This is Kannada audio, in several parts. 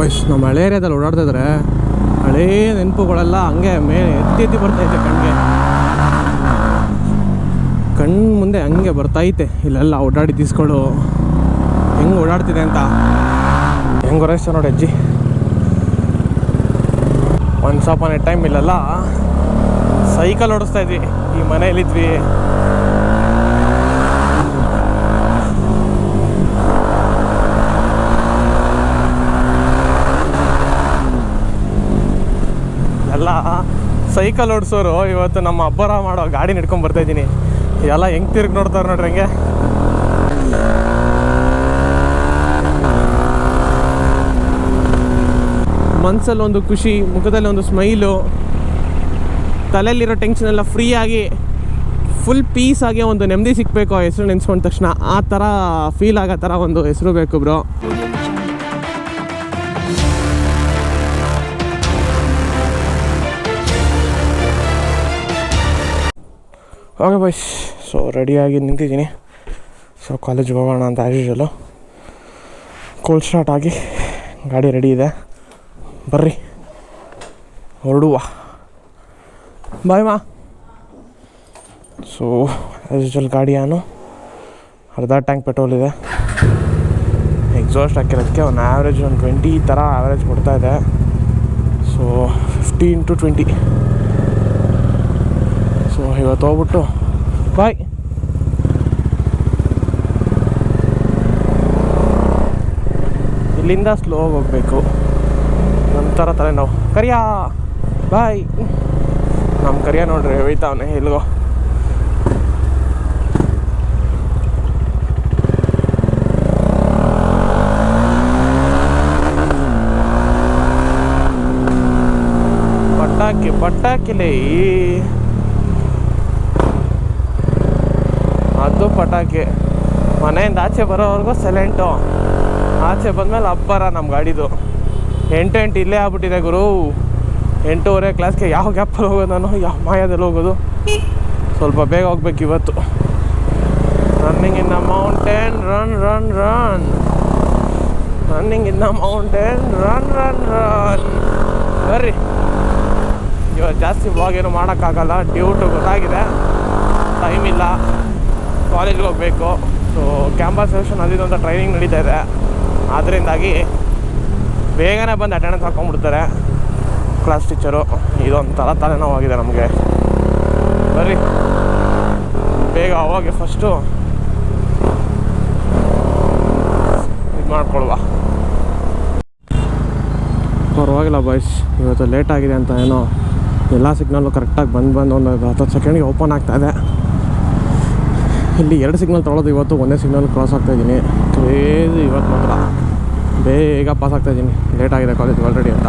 ಬಾಯ್ಸ್ ನಮ್ಮ ಹಳೆ ಏರಿಯಾದಲ್ಲಿ ಓಡಾಡ್ತಾ ಇದ್ರೆ ಹಳೇ ನೆನಪುಗಳೆಲ್ಲ ಹಂಗೆ ಮೇಲೆ ಎತ್ತಿ ಎತ್ತಿ ಬರ್ತೈತೆ ಕಣ್ಗೆ. ಕಣ್ಣು ಮುಂದೆ ಹಂಗೆ ಬರ್ತೈತೆ ಇಲ್ಲೆಲ್ಲ ಓಡಾಡಿ ತೀಸ್ಕೊಳ್ಳು ಹೆಂಗೆ ಓಡಾಡ್ತಿದೆ ಅಂತ. ಹೆಂಗೆ ಹೊರೈಸ್ತ ನೋಡಿ ಅಜ್ಜಿ. ಒಂದು ಎ ಟೈಮ್ ಇಲ್ಲೆಲ್ಲ ಸೈಕಲ್ ಓಡಿಸ್ತಾ ಇದ್ವಿ. ಈ ಮನೆಯಲ್ಲಿದ್ವಿ ಎಲ್ಲ ಸೈಕಲ್ ಓಡಿಸೋರು ಇವತ್ತು ನಮ್ಮ ಅಬ್ಬರ ಮಾಡೋ ಗಾಡಿ ನಡ್ಕೊಂಡ್ ಬರ್ತಾ ಇದ್ದೀನಿ. ಎಲ್ಲ ಹೆಂಗ್ ತಿರ್ಗಿ ನೋಡ್ತಾರೆ ನೋಡ್ರಿ ಹಂಗೆ. ಮನ್ಸಲ್ಲಿ ಒಂದು ಖುಷಿ, ಮುಖದಲ್ಲಿ ಒಂದು ಸ್ಮೈಲು ತಲೆಯಲ್ಲಿರೋ ಟೆನ್ಷನ್ ಎಲ್ಲ ಫ್ರೀ ಆಗಿ ಫುಲ್ ಪೀಸ್ ಆಗಿ ಒಂದು ನೆಮ್ಮದಿ ಸಿಗಬೇಕು ಆ ಹೆಸರು ನೆನೆಸ್ಕೊಂಡ ತಕ್ಷಣ. ಆ ಥರ ಫೀಲ್ ಆಗೋ ಥರ ಒಂದು ಹೆಸರು ಬೇಕು ಬ್ರೋ ಓಕೆ ಬಾಯ್ಸ್ ಸೊ ರೆಡಿಯಾಗಿ ನಿಂತಿದ್ದೀನಿ. ಸೊ ಕಾಲೇಜಿಗೆ ಹೋಗೋಣ ಅಂತ ಆ್ಯಸ್ ಯೂಶಲು ಕೋಲ್ಡ್ ಸ್ಟಾರ್ಟ್ ಆಗಿ ಗಾಡಿ ರೆಡಿ ಇದೆ. ಬರ್ರಿ. ಹೊರಡುವ. ಬಾಯ್ ಮಾ ಸೊ ಆ್ಯಸ್ ಯೂಶಲ್ ಗಾಡಿ ಏನು ಅರ್ಧ ಟ್ಯಾಂಕ್ ಪೆಟ್ರೋಲ್ ಇದೆ. ಎಕ್ಸಾಸ್ಟ್ ಹಾಕಿರೋದಕ್ಕೆ ಒಂದು ಆ್ಯಾವ್ರೇಜ್ ಒಂದು ಟ್ವೆಂಟಿ ಥರ ಆ್ಯಾವ್ರೇಜ್ ಕೊಡ್ತಾ ಇದೆ. ಸೊ ಫಿಫ್ಟೀನ್ ಟು ಟ್ವೆಂಟಿ ಇವತ್ತು ಹೋಗ್ಬಿಟ್ಟು. ಬಾಯ್. ಇಲ್ಲಿಂದ ಸ್ಲೋ ಹೋಗ್ಬೇಕು. ನಂತರ ತಲೆನೋವು. ಕರಿಯಾ. ಬಾಯ್. ನಮ್ಮ ಕರಿಯ ನೋಡ್ರಿ ಹೋಯ್ತಾವನೆ ಎಲ್ಗೋ. ಪಟಾಕಿ, ಪಟಾಕಿಲೇ ಅದು ಪಟಾಕಿ. ಮನೆಯಿಂದ ಆಚೆ ಬರೋವರೆಗೂ ಸೈಲೆಂಟು ಆಚೆ ಬಂದಮೇಲೆ ಅಬ್ಬರ ನಮ್ಮ ಗಾಡಿದು. ಎಂಟು ಎಂಟು ಇಲ್ಲೇ ಆಗ್ಬಿಟ್ಟಿದೆ ಗುರು. ಎಂಟೂವರೆ ಕ್ಲಾಸ್ಗೆ ಯಾವ ಗ್ಯಾಪಲ್ಲಿ ಹೋಗೋದು ನಾನು ಯಾವ ಮಾಯದಲ್ಲಿ ಹೋಗೋದು. ಸ್ವಲ್ಪ ಬೇಗ ಹೋಗ್ಬೇಕು ಇವತ್ತು. Running in the mountain run run run running in the mountain run run run ಬರ್ರಿ. ಇವತ್ತು ಜಾಸ್ತಿ ಬ್ಲಾಗ್ ಏನು ಮಾಡೋಕ್ಕಾಗಲ್ಲ. ಡ್ಯೂಟು ಗೊತ್ತಾಗಿದೆ. ಟೈಮ್ ಇಲ್ಲ. ಕಾಲೇಜ್ಗೆ ಹೋಗಬೇಕು. ಸೊ ಕ್ಯಾಂಪಸ್ ಸೆಲೆಕ್ಷನ್ ಅದಿದು ಅಂತ ಟ್ರೈನಿಂಗ್ ನಡೀತಾ ಇದೆ. ಆದ್ದರಿಂದಾಗಿ ಬೇಗನೆ ಬಂದು ಅಟೆಂಡೆನ್ಸ್ ಹಾಕೊಂಡ್ಬಿಡ್ತಾರೆ. ಕ್ಲಾಸ್ ಟೀಚರು ಇದೊಂಥರ ತಲೆನೋವಾಗಿದೆ ನಮಗೆ. ಬರ್ರಿ. ಬೇಗ ಅವಾಗೆ ಫಸ್ಟು ಇದು ಮಾಡ್ಕೊಳ್ವಾ. ಪರವಾಗಿಲ್ಲ ಬಾಯ್ಸ್ ಇವತ್ತು ಲೇಟ್ ಆಗಿದೆ ಅಂತ ಏನೋ ಎಲ್ಲ ಸಿಗ್ನಲ್ಲು ಕರೆಕ್ಟಾಗಿ ಬಂದು ಬಂದು ಒಂದು ಹತ್ತು ಸೆಕೆಂಡ್ಗೆ ಓಪನ್ ಆಗ್ತಾಯಿದೆ ಇಲ್ಲಿ ಎರಡು ಸಿಗ್ನಲ್ ತೊಗೊಳೋದು ಇವತ್ತು, ಒಂದೇ ಸಿಗ್ನಲ್ ಕ್ರಾಸ್ ಆಗ್ತಾ ಇದ್ದೀನಿ. ಕ್ರೇಜಿ ಇವತ್ತು ಮಾತ್ರ. ಬೇಗ ಪಾಸ್ ಆಗ್ತಾ ಇದ್ದೀನಿ. ಲೇಟ್ ಆಗಿದೆ ಕಾಲೇಜ್ ಆಲ್ರೆಡಿ ಅಂತ.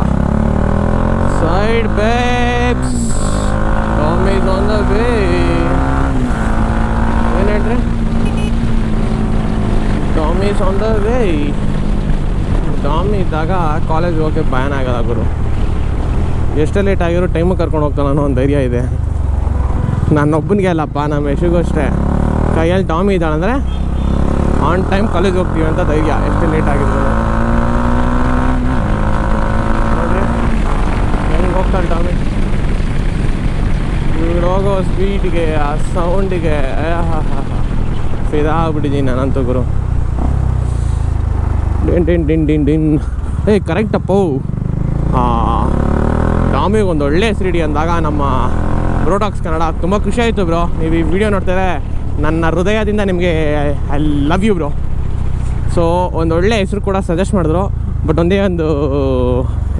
ಸೈಡ್ ಬೇಬ್ಸ್ ಡಾಮಿ ಆನ್ ಏನು ಹೇಳ್ರಿ ಇದ್ದಾಗ ಕಾಲೇಜ್ ಹೋಗೋಕ್ಕೆ ಬ್ಯಾನ್ ಆಗಲ್ಲ ಗುರು. ಎಷ್ಟೇ ಲೇಟ್ ಆಗಿರೋ ಟೈಮಿಗೆ ಕರ್ಕೊಂಡು ಹೋಗ್ತಾನೆ ಅನ್ನೋ ಒಂದು ಧೈರ್ಯ ಇದೆ. ನನ್ನೊಬ್ಬನಿಗೆ ಅಲ್ಲಪ್ಪ, ನಮ್ಮ ಯಶಿಗೂ ಅಷ್ಟೇ. ಕೈಯಲ್ಲಿ ಡಾಮಿ ಇದ್ದಾಳೆ ಅಂದರೆ ಆನ್ ಟೈಮ್ ಕಾಲೇಜ್ ಹೋಗ್ತೀವಿ ಅಂತ ಧೈರ್ಯ. ಎಷ್ಟು ಲೇಟ್ ಆಗಿರ್ಬೋದು. ಹೆಂಗೆ ಹೋಗ್ತಾಳೆ ಡಾಮಿ? ಹೋಗೋ ಸ್ಪೀಡ್ಗೆ ಆ ಸೌಂಡಿಗೆ ಸಿದಾಗ್ಬಿಟ್ಟಿದ್ದೀನಿ ಅಂತ ಗುರು. ಡಿನ್ ಡಿನ್ ಡಿನ್ ಡಿನ್ ಡಿನ್. ಏಯ್ ಕರೆಕ್ಟಪ್ಪೋ ಡಾಮಿಗೆ ಒಂದು ಒಳ್ಳೆ ಹೆಸರಿಡಿ ಅಂದಾಗ ನಮ್ಮ ಬ್ರೋಟಾಕ್ಸ್ ಕನ್ನಡ. ತುಂಬ ಖುಷಿ ಆಯಿತು ಬ್ರೋ. ನೀವು ಈ ವಿಡಿಯೋ ನೋಡ್ತಾರೆ ನನ್ನ ಹೃದಯದಿಂದ ನಿಮಗೆ I love you bro. So ಒಂದು ಒಳ್ಳೆ ಹೆಸರು ಕೂಡ ಸಜೆಸ್ಟ್ ಮಾಡಿದ್ರು. ಬಟ್ ಒಂದೇ ಒಂದು,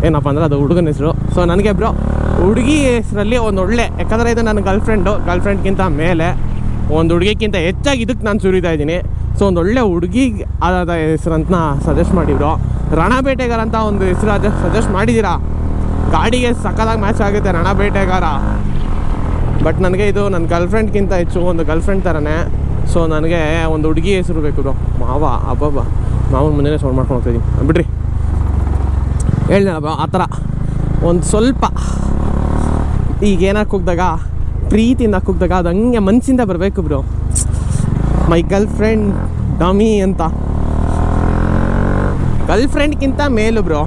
ಏನಪ್ಪ ಅಂದ್ರೆ ಅದು ಹುಡುಗನ ಹೆಸರು. ಸೊ ನನಗೆ ಬ್ರೋ, ಹುಡುಗಿ ಹೆಸರಲ್ಲಿ ಒಂದು ಒಳ್ಳೆ, ಯಾಕಂದರೆ ಇದು ನನ್ನ ಗರ್ಲ್ ಫ್ರೆಂಡು ಗರ್ಲ್ ಫ್ರೆಂಡ್ಗಿಂತ ಮೇಲೆ ಒಂದು ಹುಡುಗಿಗಿಂತ ಹೆಚ್ಚಾಗಿ ಇದಕ್ಕೆ ನಾನು ಸುರಿತಾ ಇದ್ದೀನಿ. ಸೊ ಒಂದು ಒಳ್ಳೆ ಹುಡುಗಿ ಆದ ಹೆಸರಂತ ಸಜೆಸ್ಟ್ ಮಾಡಿದ್ರು ರಣಬೇಟೆಗಾರ ಅಂತ ಒಂದು ಹೆಸರು ಸಜೆಸ್ಟ್ ಮಾಡಿದ್ದೀರಾ? ಗಾಡಿಗೆ ಸಕ್ಕದಾಗಿ ಮ್ಯಾಚ್ ಆಗುತ್ತೆ ರಣ ಬೇಟೆಗಾರ ಬಟ್ ನನಗೆ ಇದು ನನ್ನ ಗರ್ಲ್ಫ್ರೆಂಡ್ಗಿಂತ ಹೆಚ್ಚು ಒಂದು ಗರ್ಲ್ಫ್ರೆಂಡ್ ಥರನೇ ಸೊ ನನಗೆ ಒಂದು ಹುಡುಗಿ ಹೆಸರು ಬೇಕು ಬ್ರೋ ಮಾವ, ಅಬ್ಬಬ್ಬ. ಮಾವನ ಮುಂದೆ ಸೌಂಡ್ ಮಾಡ್ಕೊಂಡು ಹೋಗ್ತಾಯಿದ್ದೀನಿ ಬಿಡ್ರಿ. ಬ್ರೋ ಆ ಥರ. ಒಂದು ಸ್ವಲ್ಪ ಈಗ ಏನಾರು ಕೂಗ್ದಾಗ ಪ್ರೀತಿಯಿಂದ ಕುಗ್ದಾಗ ಅದು ಹಂಗೆ ಮನಸ್ಸಿಂದ ಬರಬೇಕು bro my girl friend dummy ಅಂತ. ಗರ್ಲ್ ಫ್ರೆಂಡ್ಗಿಂತ ಮೇಲು ಬ್ರೋ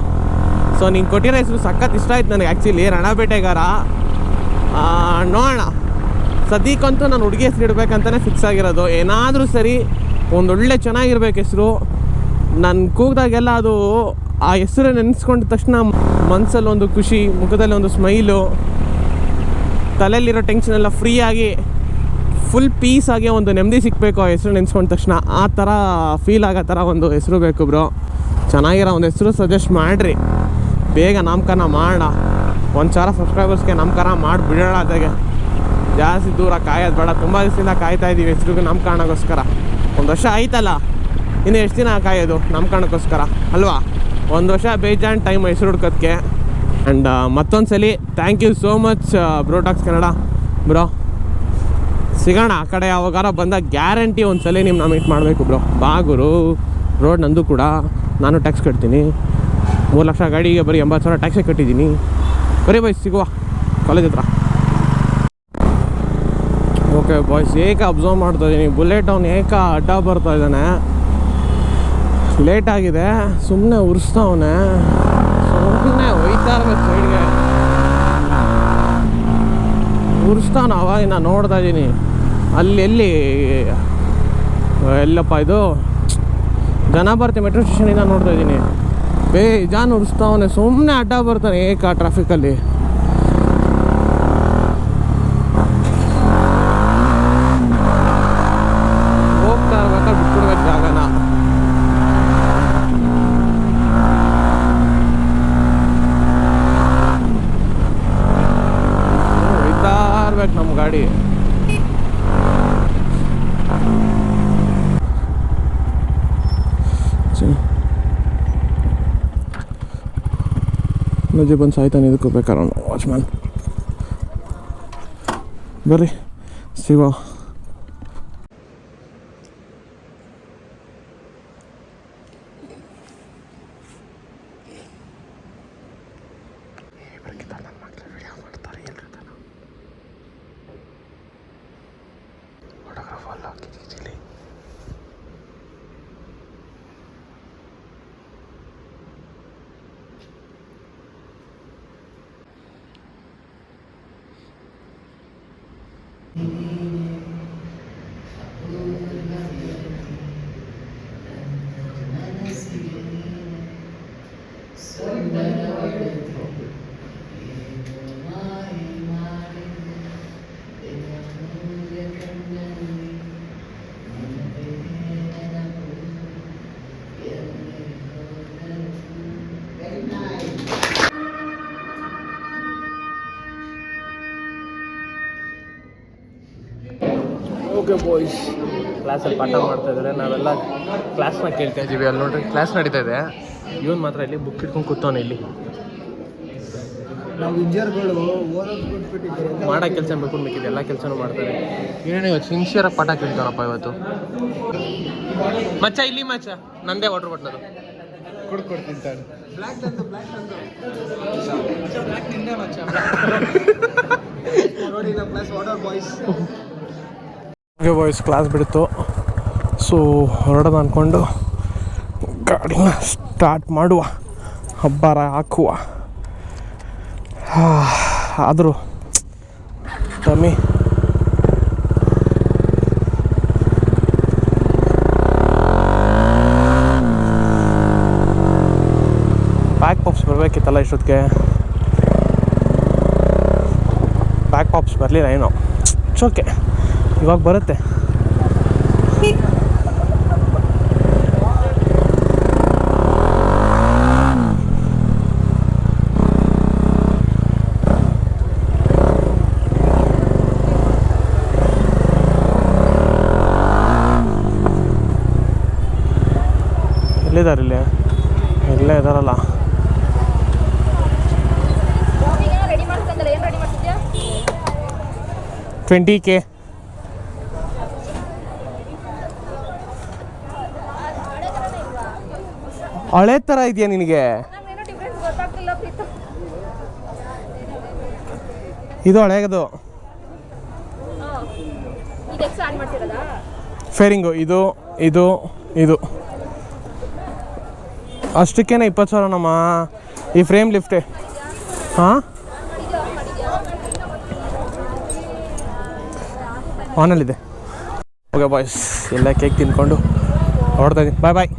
ಸೊ ನೀನು ಕೊಟ್ಟಿರೋ ಹೆಸರು ಸಖತ್ ಇಷ್ಟ ಆಯ್ತು ನನಗೆ. ಆ್ಯಕ್ಚುಲಿ ರಣಬೇಟೆಗಾರ. ನೋಡೋಣ. ಸದ್ಯಕ್ಕಂತೂ ನಾನು ಹುಡುಗಿ ಹೆಸರು ಇಡಬೇಕಂತಲೇ ಫಿಕ್ಸ್ ಆಗಿರೋದು. ಏನಾದರೂ ಸರಿ ಒಂದೊಳ್ಳೆ ಚೆನ್ನಾಗಿರ್ಬೇಕು ಹೆಸರು. ನಾನು ಕೂಗಿದಾಗೆಲ್ಲ ಅದು ಆ ಹೆಸರು ನೆನೆಸ್ಕೊಂಡ ತಕ್ಷಣ ಮನಸ್ಸಲ್ಲಿ ಒಂದು ಖುಷಿ, ಮುಖದಲ್ಲಿ ಒಂದು ಸ್ಮೈಲು ತಲೆಯಲ್ಲಿರೋ ಟೆನ್ಷನ್ ಫ್ರೀಯಾಗಿ ಫುಲ್ ಪೀಸ್ ಆಗಿ ಒಂದು ನೆಮ್ಮದಿ ಸಿಗಬೇಕು ಆ ಹೆಸರು ನೆನೆಸ್ಕೊಂಡ ತಕ್ಷಣ. ಆ ಥರ ಫೀಲ್ ಆಗೋ ಥರ ಒಂದು ಹೆಸರು ಬೇಕು ಬ್ರೋ ಚೆನ್ನಾಗಿರೋ ಒಂದು ಹೆಸರು ಸಜೆಸ್ಟ್ ಮಾಡಿರಿ. ಬೇಗ ನಾಮಕರಣ ಮಾಡೋಣ ಒಂದು ಸಾವಿರ ಸಬ್ಸ್ಕ್ರೈಬರ್ಸ್ಗೆ ಮಾಡಿ ಬಿಡೋಣ ಅದಾಗೆ ಜಾಸ್ತಿ ದೂರ ಕಾಯೋದು ಬೇಡ. ತುಂಬ ದಿವಸದಿಂದ ಕಾಯ್ತಾ ಇದ್ದೀವಿ ಹೆಸರಿಗೂ ನಮ್ಮ ಕಾರಣಕ್ಕೋಸ್ಕರ. ಒಂದು ವರ್ಷ ಆಯ್ತಲ್ಲ? ಇನ್ನು ಎಷ್ಟು ದಿನ ಕಾಯೋದು ನಮ್ಮ ಕಾರಣಕ್ಕೋಸ್ಕರ? ಅಲ್ವಾ? ಒಂದು ವರ್ಷ ಬೇಜಾನ್ ಟೈಮ್ ಹೆಸರು ಹುಡ್ಕೋದಕ್ಕೆ ಆ್ಯಂಡ್ ಮತ್ತೊಂದು ಸಲ thank you so much bro talks Kannada bro ಸಿಗೋಣ. ಆ ಕಡೆ ಯಾವಾಗಾರ ಬಂದಾಗ ಗ್ಯಾರಂಟಿ ಒಂದು ಸಲ ನಿಮ್ಮನ್ನ ಮೀಟ್ ಮಾಡಬೇಕು ಬ್ರೋ ಬಾಗುರು ರೋಡ್ ನಂದು ಕೂಡ. ನಾನು ಟ್ಯಾಕ್ಸ್ ಕಟ್ತೀನಿ. ಮೂರು ಲಕ್ಷ ಗಾಡಿಗೆ ಬರೀ ಎಂಬತ್ತು ಸಾವಿರ ಟ್ಯಾಕ್ಸೇ ಕಟ್ಟಿದ್ದೀನಿ. ಬರೀ ಬಾಯ್ಸ್ ಸಿಗುವ. ಕಾಲೇಜ್ ಹತ್ರ. ಓಕೆ ಬಾಯ್ಸ್ ಏಕ ಅಬ್ಸರ್ವ್ ಮಾಡ್ತಾ ಇದ್ದೀನಿ ಬುಲೆಟ್ ಅವ್ನು ಏಕ ಅಡ್ಡ ಬರ್ತಾ ಇದ್ದಾನೆ. ಲೇಟ್ ಆಗಿದೆ. ಸುಮ್ಮನೆ ಉರಿಸ್ತಾವನೆ ಸುಮ್ಮನೆ ಒಯ್ತಾ ಇರ್ಬೇಕು ಸೈಡ್ಗೆ ಉರಿಸ್ತಾನ ಅವಾಗ ನಾನು ನೋಡ್ತಾ ಇದ್ದೀನಿ ಅಲ್ಲಿ, ಎಲ್ಲಿ? ಎಲ್ಲಪ್ಪ ಇದು? ಜನ ಮೆಟ್ರೋ ಸ್ಟೇಷನಿಂದ ನೋಡ್ತಾ ಇದ್ದೀನಿ ಬೇಜಾನ್ ಉರಿಸ್ತಾವನೆ ಸುಮ್ಮನೆ ಅಡ್ಡ ಬರ್ತಾನೆ ಏಕ ಟ್ರಾಫಿಕಲ್ಲಿ ನಜೆ ಬಂದು ಸಾಯ್ತಾನೆ ಇದಕ್ಕೆ ಬೇಕಾರೆ ವಾಚ್ಮ್ಯಾನ್ ಬರ್ರಿ ಸಿಗೋ Amen. ಓಕೆ ಬಾಯ್ಸ್ ಕ್ಲಾಸಲ್ಲಿ ಪಾಠ ಮಾಡ್ತಾ ಇದ್ದಾರೆ. ನಾವೆಲ್ಲ ಕ್ಲಾಸ್ನ ಕೇಳ್ತಾ ಇದ್ದೀವಿ. ಅಲ್ಲಿ ನೋಡ್ರಿ ಕ್ಲಾಸ್ ನಡೀತಾ ಇದೆ. ಇವನು ಮಾತ್ರ ಇಲ್ಲಿ ಬುಕ್ ಇಟ್ಕೊಂಡು ಕೂತವನು ಇಲ್ಲಿ. ನಾವು ಇಂಜಿನಿಯರ್ಗಳು ಓದೋದು ಬಿಟ್ಬಿಟ್ಟಿದ್ದೀವಿ ಮಾಡೋ ಕೆಲಸ ಬೇಕು ಬೇಕಿದೆ ಎಲ್ಲ ಕೆಲಸನೂ ಮಾಡ್ತಾರೆ ಏನೇನು ಇವತ್ತು ಸಿನ್ಸಿಯರ್ ಪಾಠ ಕೇಳ್ತಾರಪ್ಪ ಇವತ್ತು. ಮಚ್ಚ ಇಲ್ಲಿ ಮಚ್ಚ. ನಂದೇ ಆರ್ಡ್ರ್ ಬಾಟ್ಲದು ಕೊಡ್ಕೊಡ್ತೀನಿ ಸರ್ ಬ್ಲ್ಯಾಕ್ ತಂದು ಬ್ಲ್ಯಾಕ್ ತಂದು. ಬ್ಲ್ಯಾಕ್ ನಿಂದೆ ಮಚ್ಚ ನೋಡಿ ನಮ್ಮ ಕ್ಲಾಸ್ ವಾಟರ್ ಬಾಯ್ಸ್ ಹಾಗೆ ವಾಯ್ಸ್ ಕ್ಲಾಸ್ ಬಿಡ್ತು. ಸೊ ಹೊರಡೋದು ಅಂದ್ಕೊಂಡು ಗಾಡಿನ ಸ್ಟಾರ್ಟ್ ಮಾಡುವ. ಹಬ್ಬಾರ ಹಾಕುವ. ಆದರೂ ತಮ್ಮಿ ಬ್ಯಾಕ್ ಪಾಪ್ಸ್ ಬರಬೇಕಿತ್ತಲ್ಲ ಇಷ್ಟೊತ್ತಿಗೆ? ಬ್ಯಾಕ್ ಪಾಪ್ಸ್ ಬರಲಿಲ್ಲ ಏನೋ. ಇಟ್ಸ್ ಓಕೆ ಇವಾಗ ಬರುತ್ತೆ. ಎಲ್ಲಿದ್ದಾರೆ ಇಲ್ಲಿ? ಇಲ್ಲೇ ಇದಾರಲ್ಲ ಟ್ವೆಂಟಿ ಕೆ ಹಳೆ ಥರ ಇದೆಯಾ ನಿನಗೆ? ಇದು ಹಳೆಯದು ಫೇರಿಂಗು ಇದು ಇದು ಇದು. ಅಷ್ಟಕ್ಕೇನೆ ಇಪ್ಪತ್ತು ಸಾವಿರನಮ್ಮ ಈ ಫ್ರೇಮ್ ಲಿಫ್ಟೇ. ಹಾಂ? ಆನಲ್ಲಿದೆ ಓಕೆ ಬಾಯ್ಸ್ ಎಲ್ಲ ಕೇಕ್ ತಿನ್ಕೊಂಡು ಹೊಡ್ತಾ ಇದ್ದೀನಿ ಬಾಯ್ ಬಾಯ್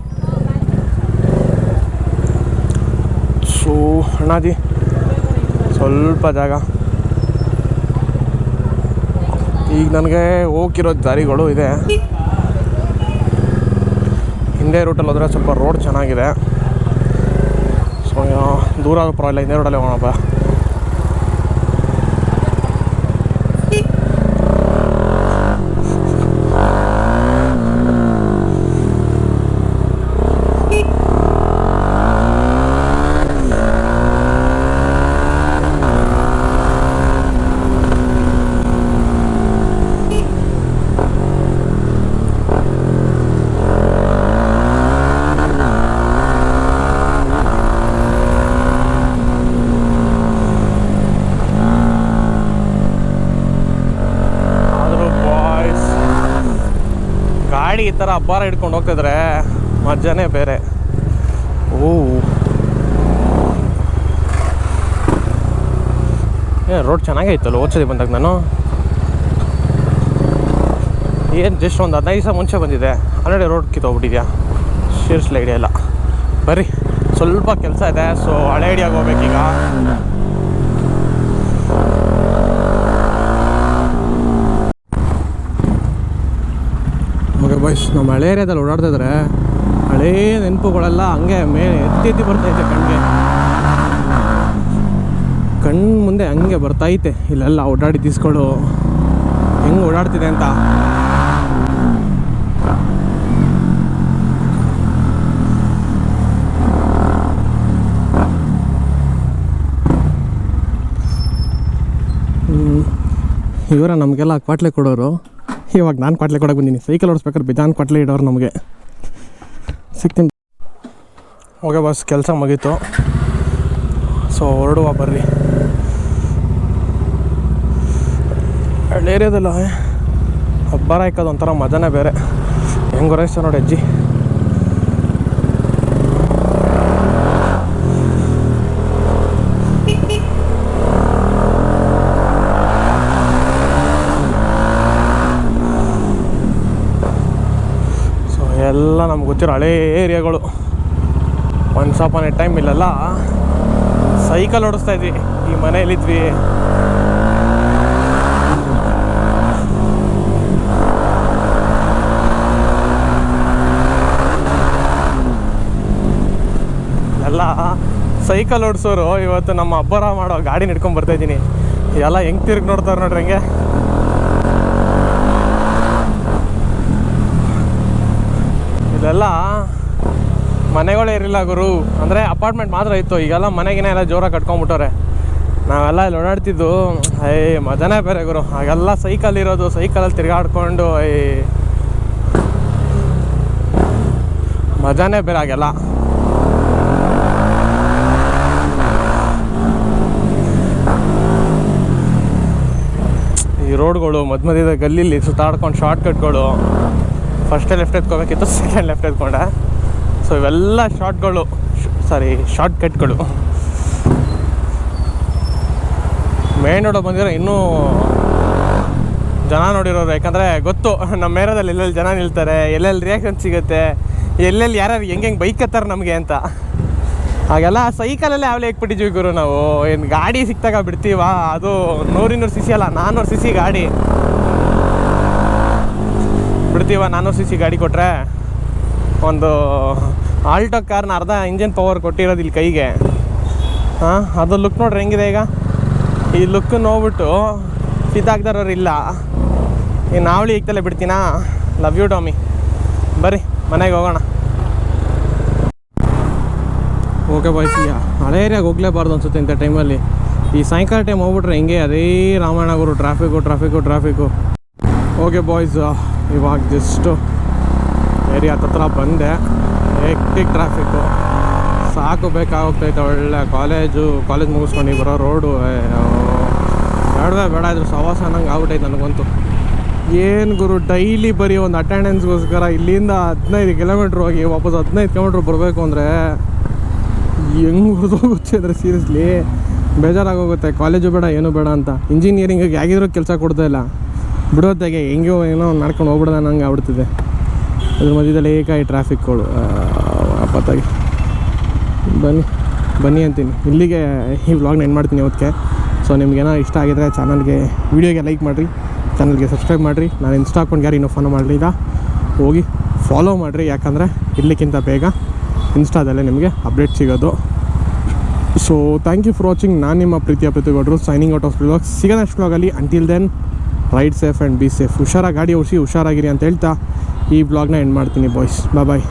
ಸೊ ಅಣ್ಣಾಜಿ ಸ್ವಲ್ಪ ಜಾಗ. ಈಗ ನನಗೆ ಹೋಗಿರೋ ದಾರಿಗಳು ಇದೆ. ಹಿಂದೆ ರೂಟಲ್ಲಿ ಹೋದರೆ ಸ್ವಲ್ಪ ರೋಡ್ ಚೆನ್ನಾಗಿದೆ. ಸೊ ದೂರ ಪರವಾಗಿಲ್ಲ ಹಿಂದೆ ರೋಡಲ್ಲೇ ಹೋಗೋಣಪ್ಪ ಆದರೂ ಬಾಯ್ಸ್ ಗಾಡಿ ಈ ಥರ ಅಬ್ಬಾರ ಹಿಡ್ಕೊಂಡು ಹೋಗ್ತಿದ್ರೆ ಮಜ್ಜನೇ ಬೇರೆ. ಓ. ಏ, ರೋಡ್ ಚೆನ್ನಾಗೇ ಇತ್ತಲ್ಲ ಬಂದಾಗ ನಾನು? ಏನು ಜಸ್ಟ್ ಒಂದು ಹದಿನೈದು ದಿವಸ ಮುಂಚೆ ಬಂದಿದೆ. ಆಲ್ರೆಡಿ ರೋಡ್ ಕಿತ್ತೋಗ್ಬಿಟ್ಟಿದ್ಯಾ ಶೀರ್ಸ್ಲ ಐಡಿಯಾ ಬರ್ರಿ ಸ್ವಲ್ಪ ಕೆಲಸ ಇದೆ ಸೊ ಹಳೆ ಐಡಿಯಾಗೆ ಹೋಗ್ಬೇಕೀಗ. ಬಾಯ್ಸ್ ನಮ್ಮ ಹಳೆ ಏರಿಯಾದಲ್ಲಿ ಓಡಾಡ್ತಿದ್ರೆ ಹಳೇ ನೆನಪುಗಳೆಲ್ಲ ಹಂಗೆ ಮೇ ಎತ್ತಿ ಎತ್ತಿ ಬರ್ತೈತೆ ಕಣ್ಣಿಗೆ ಕಣ್ಣು ಮುಂದೆ ಹಂಗೆ ಬರ್ತೈತೆ ಇಲ್ಲೆಲ್ಲ ಓಡಾಡಿ ತೀಸ್ಕೊಳ್ಳು ಹೆಂಗೆ ಓಡಾಡ್ತಿದೆ ಅಂತ. ಇವರ ನಮಗೆಲ್ಲ ಕ್ವಾಟ್ಲೆ ಕೊಡೋರು. ಇವಾಗ ನಾನು ಕ್ವಾಟ್ಲೆ ಕೊಡೋಕೆ ಬಂದೀನಿ. ಸೈಕಲ್ ಓಡಿಸ್ಬೇಕಾದ್ರೆ ಬಿಜಾನ್ ಕ್ವಾಟ್ಲೆ ಇಡೋರು ನಮಗೆ. ಸಿಗ್ತೀನಿ. ಓಕೆ ಬಸ್ ಕೆಲಸ ಮುಗೀತು. ಸೊ ಹೊರಡುವ ಬರ್ರಿ. ಹಳ್ಳಿ ಏರಿಯಾದಲ್ಲ ಹಬ್ಬರ ಹಾಕೋದು ಒಂಥರ ಮಜಾನೇ ಬೇರೆ. ಹೆಂಗೆ ಹೊರಸ್ತಾರೆ ನೋಡಿ ಅಜ್ಜಿ ಸೊ ನಮ್ಗೆ ಗೊತ್ತಿರೋ ಹಳೇ ಏರಿಯಾಗಳು. ಒನ್ಸ್ ಆನ್ ಎ ಟೈಮ್ ಇಲ್ಲೆಲ್ಲ. ಸೈಕಲ್ ಓಡಿಸ್ತಾ ಇದ್ವಿ. ಈ ಮನೆಯಲ್ಲಿದ್ವಿ. ಎಲ್ಲ ಸೈಕಲ್ ಓಡಿಸೋರು ಇವತ್ತು ನಮ್ಮ ಅಬ್ಬರ ಮಾಡೋ ಗಾಡಿ ಹಿಡ್ಕೊಂಡು ಬರ್ತಾ ಇದ್ದೀನಿ. ಎಲ್ಲ ಹೆಂಗೆ ತಿರ್ಗಿ ನೋಡ್ತಾರೆ ನೋಡ್ರಿ ಹಂಗೆ? ಮನೆಗಳೇ ಇರಲಿಲ್ಲ ಗುರು. ಅಂದರೆ ಅಪಾರ್ಟ್ಮೆಂಟ್ ಮಾತ್ರ ಇತ್ತು. ಈಗೆಲ್ಲ ಮನೆಗಿನ ಎಲ್ಲ ಜೋರಾಗಿ ಕಟ್ಕೊಂಡ್ಬಿಟ್ಟವ್ರೆ. ನಾವೆಲ್ಲ ಇಲ್ಲಿ ಓಡಾಡ್ತಿದ್ದು ಐ ಮಜಾನೇ ಬೇರೆ ಗುರು. ಹಾಗೆಲ್ಲ ಸೈಕಲ್ ಇರೋದು ಸೈಕಲಲ್ಲಿ ತಿರ್ಗಾಡ್ಕೊಂಡು ಐ ಮಜಾನೇ ಬೇರೆ ಆಗೆಲ್ಲ ಈ ರೋಡ್ಗಳು ಮಧ್ಯ ಮಧ್ಯದ ಗಲ್ಲಿಲಿ ಸುತ್ತಾಡ್ಕೊಂಡು ಶಾರ್ಟ್ಕಟ್ಗಳು ಫಸ್ಟೇ ಲೆಫ್ಟ್ ಎತ್ಕೋಬೇಕಿತ್ತು ಸೆಕೆಂಡ್ ಲೆಫ್ಟ್ ಎತ್ಕೊಂಡೆ. ಸೊ ಇವೆಲ್ಲ ಶಾರ್ಟ್ಗಳು ಸಾರಿ ಶಾರ್ಟ್ ಕಟ್ಗಳು ಮೇನ್ ರೋಡ್ ಬಂದಿರೋ ಇನ್ನೂ ಜನ ನೋಡಿರೋರು, ಯಾಕಂದರೆ ಗೊತ್ತು ನಮ್ಮ ಏರಿಯಾದಲ್ಲಿ ಎಲ್ಲೆಲ್ಲಿ ಜನ ನಿಲ್ತಾರೆ, ಎಲ್ಲೆಲ್ಲಿ ರಿಯಾಕ್ಷನ್ ಸಿಗುತ್ತೆ, ಎಲ್ಲೆಲ್ಲಿ ಯಾರ್ಯಾರು ಹೆಂಗೆ ಹೆಂಗೆ ಬೈಕ್ ಹತ್ತಾರೆ ನಮಗೆ ಅಂತ. ಹಾಗೆಲ್ಲ ಸೈಕಲಲ್ಲೇ ಆವಲೆ ಇಕ್ಬಿಟ್ಟಿದ್ವಿ ಗುರು ನಾವು. ಏನು ಗಾಡಿ ಸಿಕ್ತಾಗ ಬಿಡ್ತೀವ? ಅದು ನೂರಿನೂರು ಸಿ ಸಿ ಅಲ್ಲ ನಾನ್ನೂರು ಸಿ ಸಿ ಗಾಡಿ. ಬಿಡ್ತೀವ ನಾನ್ನೂರು ಸಿ ಸಿ ಗಾಡಿ ಕೊಟ್ಟರೆ ಒಂದು ಆಲ್ಟೋ ಕಾರ್ನ ಅರ್ಧ ಇಂಜಿನ್ ಪವರ್ ಕೊಟ್ಟಿರೋದು ಇಲ್ಲಿ ಕೈಗೆ. ಹಾಂ, ಅದು ಲುಕ್ ನೋಡ್ರಿ ಹೆಂಗಿದೆ ಈಗ? ಈ ಲುಕ್ ನೋಡ್ಬಿಟ್ಟು ಸಿದ್ದಾಗ್ದಾರವ್ರು ಇಲ್ಲ. ಈ ನಾವಳಿ ಈಗ್ತಲೇ ಬಿಡ್ತೀನಾ? ಲವ್ ಯು ಡಾಮಿ ಬರ್ರಿ, ಮನೆಗೆ ಹೋಗೋಣ. ಓಕೆ ಬಾಯ್ಸ್ ಈಗ ಹಳೆ ಏರಿಯಾಗೆ ಹೋಗ್ಲೇಬಾರ್ದು ಅನ್ಸುತ್ತೆ ಇಂಥ ಟೈಮಲ್ಲಿ ಈ ಸಾಯಂಕಾಲ ಟೈಮ್ ಹೋಗ್ಬಿಟ್ರೆ ಹಿಂಗೆ? ಅದೇ ರಾಮಾಯಣ ಗುರು traffic traffic traffic okay boys ಇವಾಗ ಜಸ್ಟು ಏರಿಯಾ ಹತ್ರ ಬಂದೆ. ಎಕ್ಟಿಕ್ ಟ್ರಾಫಿಕ್ಕು ಸಾಕು ಬೇಕಾಗೋಗ್ತೈತೆ ಒಳ್ಳೆ ಕಾಲೇಜು ಕಾಲೇಜ್ ಮುಗಿಸ್ಕೊಂಡು ಬರೋ ರೋಡು ಬೇಡವೇ ಬೇಡ, ಇದ್ರು ಸವಾಸ ಅನ್ನಂಗೆ ಆಗ್ಬಿಟ್ಟೈತೆ ನನಗಂತೂ. ಏನು ಗುರು ಡೈಲಿ ಬರೀ ಒಂದು ಅಟೆಂಡೆನ್ಸ್ಗೋಸ್ಕರ ಇಲ್ಲಿಂದ ಹದಿನೈದು ಕಿಲೋಮೀಟ್ರ್ ಹೋಗಿ ವಾಪಸ್ ಹದಿನೈದು ಕಿಲೋಮೀಟ್ರ್ ಬರಬೇಕು ಅಂದರೆ ಹೆಂಗೆ ಹುರಿದೋಗುತ್ತೆ ಅಂದರೆ ಸೀರಿಯಸ್ಲಿ ಬೇಜಾರಾಗೋಗುತ್ತೆ. ಕಾಲೇಜು ಬೇಡ, ಏನು ಬೇಡ ಅಂತ. ಇಂಜಿನಿಯರಿಂಗಿಗೆ ಹೇಗಿದ್ರು ಕೆಲಸ ಕೊಡ್ತಾ ಇಲ್ಲ. ಬಿಡೋತ್ತಾಗೆ ಹೆಂಗೋ ಏನೋ ನಡ್ಕೊಂಡು ಹೋಗ್ಬಿಡ್ದ ನಂಗೆ ಆಗ್ಬಿಡ್ತಿದೆ. ಅದ್ರ ಮಧ್ಯದಲ್ಲಿ ಏಕಾಯಿ ಟ್ರಾಫಿಕ್ಗಳು ಅಪ್ಪತ್ತಾಗಿ ಬನ್ನಿ ಬನ್ನಿ ಅಂತೀನಿ. ಇಲ್ಲಿಗೆ ಈ ವ್ಲಾಗ್ನ ಏನು ಮಾಡ್ತೀನಿ ಅವತ್ತೆ ಸೊ ಏನೋ ಇಷ್ಟ ಆಗಿದ್ರೆ ಚಾನಲ್ಗೆ ವೀಡಿಯೋಗೆ ಲೈಕ್ ಮಾಡಿರಿ. ಚಾನಲ್ಗೆ ಸಬ್ಸ್ಕ್ರೈಬ್ ಮಾಡಿರಿ. ನಾನು ಇನ್ಸ್ಟಾ ಅಕೌಂಟ್ಗೆ ಯಾರು ಇನ್ನೂ ಫಾಲೋ ಮಾಡಲಿಲ್ಲ. ಹೋಗಿ ಫಾಲೋ ಮಾಡಿರಿ. ಯಾಕಂದರೆ ಇಲ್ಲಿಗಿಂತ ಬೇಗ ಇನ್ಸ್ಟಾದಲ್ಲೇ ನಿಮಗೆ ಅಪ್ಡೇಟ್ ಸಿಗೋದು. So thank you for watching ನಾನು ನಿಮ್ಮ ಪ್ರೀತಿಯ ಪ್ರತಿಗೌಡರು ಸೈನಿಂಗ್ ಔಟ್ ಆಫ್ ವ್ಲಾಗ್ ಸಿಗೋದಷ್ಟು ವ್ಲಾಗಲ್ಲಿ until then ride safe and be safe ಹುಷಾರಾಗಿ ಗಾಡಿ ಓಡಿಸಿ, ಹುಷಾರಾಗಿರಿ ಅಂತ ಹೇಳ್ತಾ. ಈ ಬ್ಲಾಗ್ನ ಎಂಡ್ ಮಾಡ್ತೀನಿ ಬಾಯ್ಸ್ ಬಾಯ್